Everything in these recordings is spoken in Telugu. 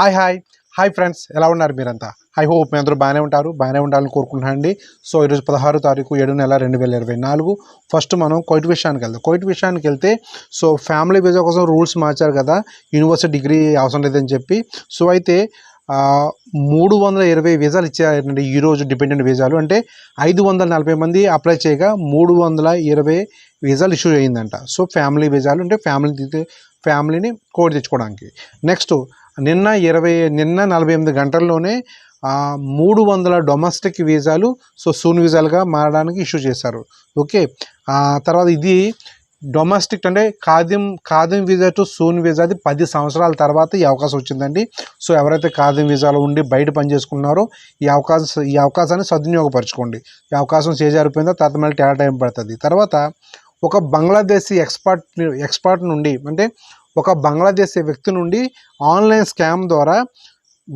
Hi hi. Hi friends. ఎలా ఉన్నారు మీరంతా? ఐ హోప్ మీ అందరూ బాగానే ఉంటారు. బాగానే ఉండాలని కోరుకుంటున్నానండి. సో ఈరోజు పదహారు తారీఖు ఏడు నెల రెండు వేల ఇరవై నాలుగు. ఫస్ట్ మనం కోయిట్ విషయానికి వెళ్దాం. కోయిట్ విషయానికి వెళ్తే సో ఫ్యామిలీ వీసా కోసం రూల్స్ మార్చారు కదా యూనివర్సిటీ డిగ్రీ అవసరం లేదని చెప్పి. సో అయితే మూడు వందల ఇరవై వీసాలు ఇచ్చారండి ఈరోజు డిపెండెంట్ వీసాలు. అంటే ఐదు వందల నలభై మంది అప్లై చేయగా మూడు వందల ఇరవై వీసాలు ఇష్యూ అయ్యిందంట సో ఫ్యామిలీ వీసాలు అంటే ఫ్యామిలీ ఫ్యామిలీని కోడి తెచ్చుకోవడానికి. నెక్స్ట్ నిన్న ఇరవై నిన్న నలభై ఎనిమిది గంటల్లోనే మూడు వందల డొమెస్టిక్ వీసాలు సో సూన్ వీసాలుగా మారడానికి ఇష్యూ చేశారు. ఓకే? తర్వాత ఇది డొమెస్టిక్ అంటే ఖాదిం ఖాదిం వీసా టు సూన్ వీసా అది పది సంవత్సరాల తర్వాత ఈ అవకాశం వచ్చిందండి. సో ఎవరైతే ఖాదిం వీసాలో ఉండి బయట పని చేసుకున్నారో ఈ అవకాశం ఈ అవకాశాన్ని సద్వినియోగపరచుకోండి. ఈ అవకాశం చేజారిపోయిందో తర్వాత మళ్ళీ టేటా టైం పడుతుంది. తర్వాత ఒక బంగ్లాదేశీ ఎక్స్పర్ట్ ఎక్స్పర్ట్ నుండి అంటే ఒక బంగ్లాదేశ్ వ్యక్తి నుండి ఆన్లైన్ స్కామ్ ద్వారా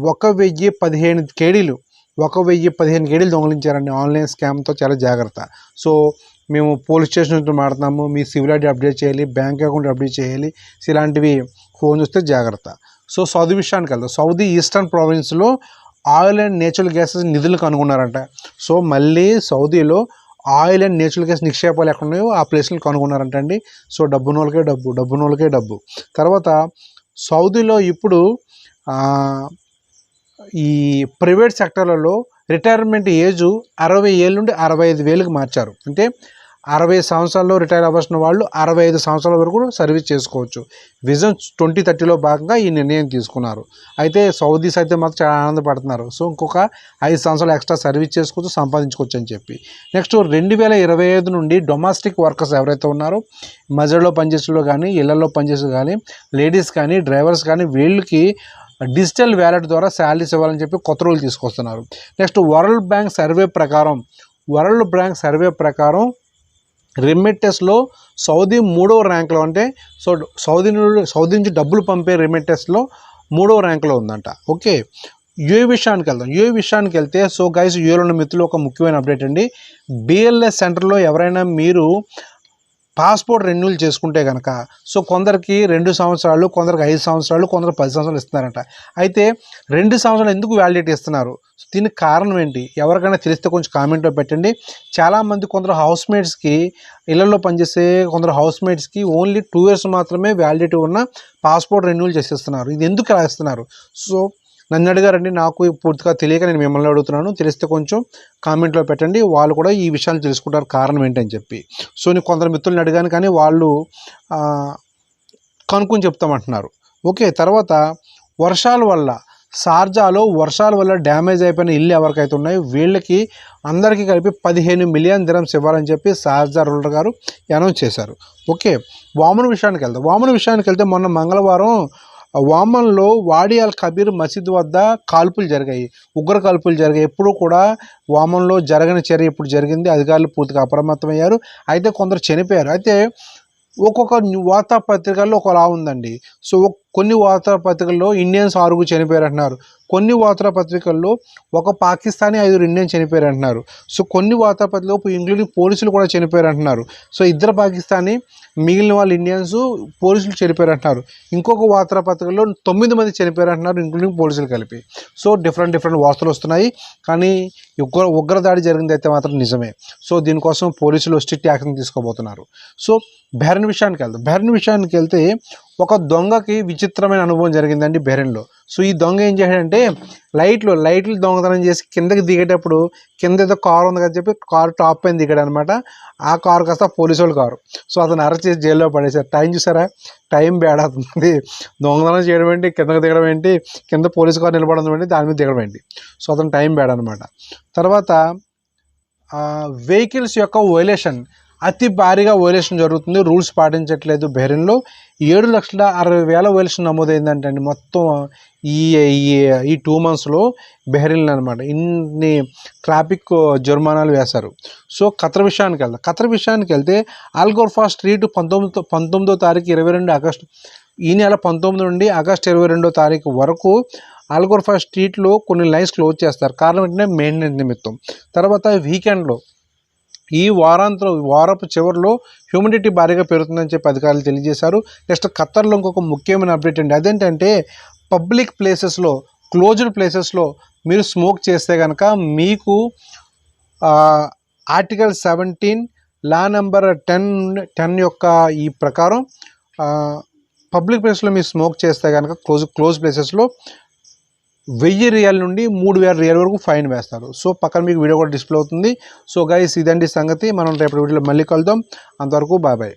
ఒక వెయ్యి పదిహేను కేడీలు ఒక వెయ్యి పదిహేను కేడీలు దొంగలించారండి ఆన్లైన్ స్కామ్తో చాలా జాగ్రత్త. సో మేము పోలీస్ స్టేషన్ నుంచి మాడుతున్నాము మీ సివిల్ ఐడి అప్డేట్ చేయాలి బ్యాంక్ అకౌంట్ అప్డేట్ చేయాలి ఇలాంటివి ఫోన్ చూస్తే జాగ్రత్త. సో సౌదీ విషయానికి వెళ్దాం. సౌదీ ఈస్టర్న్ ప్రావిన్స్లో ఆయిల్ అండ్ నేచురల్ గ్యాసెస్ నిధులు కనుగొన్నారంట. సో మళ్ళీ సౌదీలో ఆయిల్ అండ్ నేచురల్ గ్యాస్ నిక్షేపాలు ఎక్కడ ఉన్నాయో ఆ ప్లేస్లు కనుగొన్నారంటండి. సో డబ్బు నోళ్ళకే డబ్బు డబ్బు నోళ్ళకే డబ్బు. తర్వాత సౌదీలో ఇప్పుడు ఈ ప్రైవేట్ సెక్టర్లలో రిటైర్మెంట్ ఏజ్ అరవై ఏళ్ళ నుండి అరవై ఐదు వేలకు మార్చారు. అంటే అరవై సంవత్సరాల్లో రిటైర్ అవ్వాల్సిన వాళ్ళు అరవై ఐదు సంవత్సరాల వరకు సర్వీస్ చేసుకోవచ్చు. విజన్ ట్వంటీ థర్టీలో భాగంగా ఈ నిర్ణయం తీసుకున్నారు. అయితే సౌదీస్ అయితే మాత్రం చాలా ఆనందపడుతున్నారు. సో ఇంకొక ఐదు సంవత్సరాలు ఎక్స్ట్రా సర్వీస్ చేసుకోవచ్చు సంపాదించుకోవచ్చు అని చెప్పి. నెక్స్ట్ రెండు వేల ఇరవై ఐదు నుండి డొమెస్టిక్ వర్కర్స్ ఎవరైతే ఉన్నారో మజర్లో పనిచేసేలో కానీ ఇళ్ళలో పనిచేసే కానీ లేడీస్ కానీ డ్రైవర్స్ కానీ వీళ్ళకి డిజిటల్ వ్యాలెట్ ద్వారా శాలరీస్ ఇవ్వాలని చెప్పి కొత్త రూల్ తీసుకొస్తున్నారు. నెక్స్ట్ వరల్డ్ బ్యాంక్ సర్వే ప్రకారం వరల్డ్ బ్యాంక్ సర్వే ప్రకారం రెమిట్టెస్లో సౌదీ మూడవ ర్యాంక్లో అంటే సో సౌదీ సౌదీ నుంచి డబ్బులు పంపే రెమిట్టెస్లో మూడవ ర్యాంక్లో ఉందంట. ఓకే. యుఏ విషయానికి వెళ్దాం. యుఏ విషయానికి వెళ్తే సో గైస్ యుఏలో ఉన్న మిత్రులు ఒక ముఖ్యమైన అప్డేట్ అండి. బిఎల్ఎస్ సెంటర్లో ఎవరైనా మీరు పాస్పోర్ట్ రెన్యూల్ చేసుకుంటే కనుక సో కొందరికి రెండు సంవత్సరాలు కొందరికి ఐదు సంవత్సరాలు కొందరు పది సంవత్సరాలు ఇస్తున్నారంట. అయితే రెండు సంవత్సరాలు ఎందుకు వ్యాలిడిటీ ఇస్తున్నారు దీనికి కారణం ఏంటి? ఎవరికైనా తెలిస్తే కొంచెం కామెంట్లో పెట్టండి. చాలామంది కొందరు హౌస్ మేట్స్కి ఇళ్ళలో పనిచేసే కొందరు హౌస్ మేట్స్కి ఓన్లీ టూ ఇయర్స్ మాత్రమే వ్యాలిడిటీ ఉన్న పాస్పోర్ట్ రెన్యూల్ చేసేస్తున్నారు. ఇది ఎందుకు ఇలా ఇస్తున్నారు సో నన్ను అడిగారండి నాకు పూర్తిగా తెలియక నేను మిమ్మల్ని అడుగుతున్నాను. తెలిస్తే కొంచెం కామెంట్లో పెట్టండి. వాళ్ళు కూడా ఈ విషయాలు తెలుసుకుంటారు. కారణం ఏంటని చెప్పి. సో నేను కొందరు మిత్రులను అడిగాను కానీ వాళ్ళు కనుక్కొని చెప్తామంటున్నారు. ఓకే తర్వాత వర్షాల వల్ల షార్జాలో వర్షాల వల్ల డ్యామేజ్ అయిపోయిన ఇల్లు ఎవరికైతే ఉన్నాయో వీళ్ళకి అందరికీ కలిపి పదిహేను మిలియన్ దిరమ్స్ ఇవ్వాలని చెప్పి షార్జా రూలర్ గారు అనౌన్స్ చేశారు. ఓకే వామన్ విషయానికి వెళ్దాం. వామన్ విషయానికి వెళ్తే మొన్న మంగళవారం వామన్లో వాడియాల్ కబీర్ మసీద్ వద్ద కాల్పులు జరిగాయి. ఉగ్ర కాల్పులు జరిగాయి. ఎప్పుడు కూడా వామన్లో జరగని చర్య ఇప్పుడు జరిగింది. అధికారులు పూర్తిగా అప్రమత్తమయ్యారు. అయితే కొందరు చనిపోయారు. అయితే ఒక్కొక్క వార్తాపత్రికల్లో ఒకలా ఉందండి. సో కొన్ని వార్తాపత్రికల్లో ఇండియన్స్ ఆరుగురు చనిపోయారంటున్నారు. కొన్ని వార్తాపత్రికల్లో ఒక పాకిస్తానీ ఐదుగురు ఇండియన్ చనిపోయారంటున్నారు. సో కొన్ని వార్తాపత్రికలు ఇంక్లూడింగ్ పోలీసులు కూడా చనిపోయారు అంటున్నారు సో ఇద్దరు పాకిస్తానీ మిగిలిన వాళ్ళు ఇండియన్స్ పోలీసులు చనిపోయారంటున్నారు. ఇంకొక వార్తాపత్రికల్లో తొమ్మిది మంది చనిపోయారంటున్నారు ఇంక్లూడింగ్ పోలీసులు కలిపి. సో డిఫరెంట్ డిఫరెంట్ వార్తలు వస్తున్నాయి. కానీ ఉగ్ర ఉగ్రదాడి జరిగింది అయితే మాత్రం నిజమే. సో దీనికోసం పోలీసులు స్ట్రిక్ట్ యాక్షన్ తీసుకోబోతున్నారు. సో బెహ్రెన్ విషయానికి వెళ్తాం బెరన్ విషయానికి వెళ్తే ఒక దొంగకి విచిత్రమైన అనుభవం జరిగిందండి బెరెన్లో. సో ఈ దొంగ ఏం చేశాడంటే లైట్లు లైట్లు దొంగతనం చేసి కిందకి దిగేటప్పుడు కింద ఏదో కారు ఉంది కదా చెప్పి కారు టాప్ పైన దిగాడు అనమాట ఆ కారు కాస్త పోలీసు వాళ్ళ కారు. సో అతను అరెస్ట్ చేసి జైల్లో పడేశారు. టైం చూసారా? టైం బేడవుతుంది దొంగతనం చేయడం ఏంటి? కిందకి దిగడం ఏంటి? కింద పోలీసు కారు నిలబడడం ఏంటి? దాని మీద దిగడం ఏంటి? సో అతను టైం బేడ అనమాట. తర్వాత వెహికల్స్ యొక్క వైలేషన్ అతి భారీగా వైలేషన్ జరుగుతుంది. రూల్స్ పాటించట్లేదు బెహ్రెన్లో. ఏడు లక్షల అరవై వేల వైలేషన్ నమోదైందంటే అండి మొత్తం ఈ ఈ- ఈ టూ మంత్స్లో బెహ్రెన్లో అనమాట ఇన్ని ట్రాఫిక్ జుర్మానాలు వేశారు. సో ఖతర్ విషయానికి వెళ్దాం. ఖతర్ విషయానికి వెళ్తే ఆల్గోర్ఫా స్ట్రీట్ పంతొమ్మిది పంతొమ్మిదో తారీఖు ఇరవై రెండు ఆగస్టు ఈ నెల పంతొమ్మిది నుండి ఆగస్టు ఇరవై రెండో తారీఖు వరకు ఆల్గోర్ఫా స్ట్రీట్లో కొన్ని లైన్స్ క్లోజ్ చేస్తారు. కారణం ఏంటంటే మెయింటెనెన్స్ నిమిత్తం. తర్వాత వీకెండ్లో ఈ వారాంతరం వారపు చివరిలో హ్యూమిడిటీ భారీగా పెరుగుతుందని చెప్పి అధికారులు తెలియజేశారు. నెక్స్ట్ ఖత్తర్లో ఇంకొక ముఖ్యమైన అప్డేట్ అండి. అదేంటంటే పబ్లిక్ ప్లేసెస్లో క్లోజ్డ్ ప్లేసెస్లో మీరు స్మోక్ చేస్తే కనుక మీకు article seventeen law number ten ten యొక్క ఈ ప్రకారం పబ్లిక్ ప్లేస్లో మీరు స్మోక్ చేస్తే కనుక క్లోజ్ క్లోజ్ ప్లేసెస్లో వెయ్యి రియల్ నుండి మూడు వేల రియల్ వరకు ఫైన్ వేస్తారు. సో పక్కన మీకు వీడియో కూడా డిస్ప్లే అవుతుంది. సో గైస్ ఇదండి సంగతి. మనం రేపటి వీడియోలో మళ్ళీ కలుద్దాం. అంతవరకు బాయ్ బాయ్.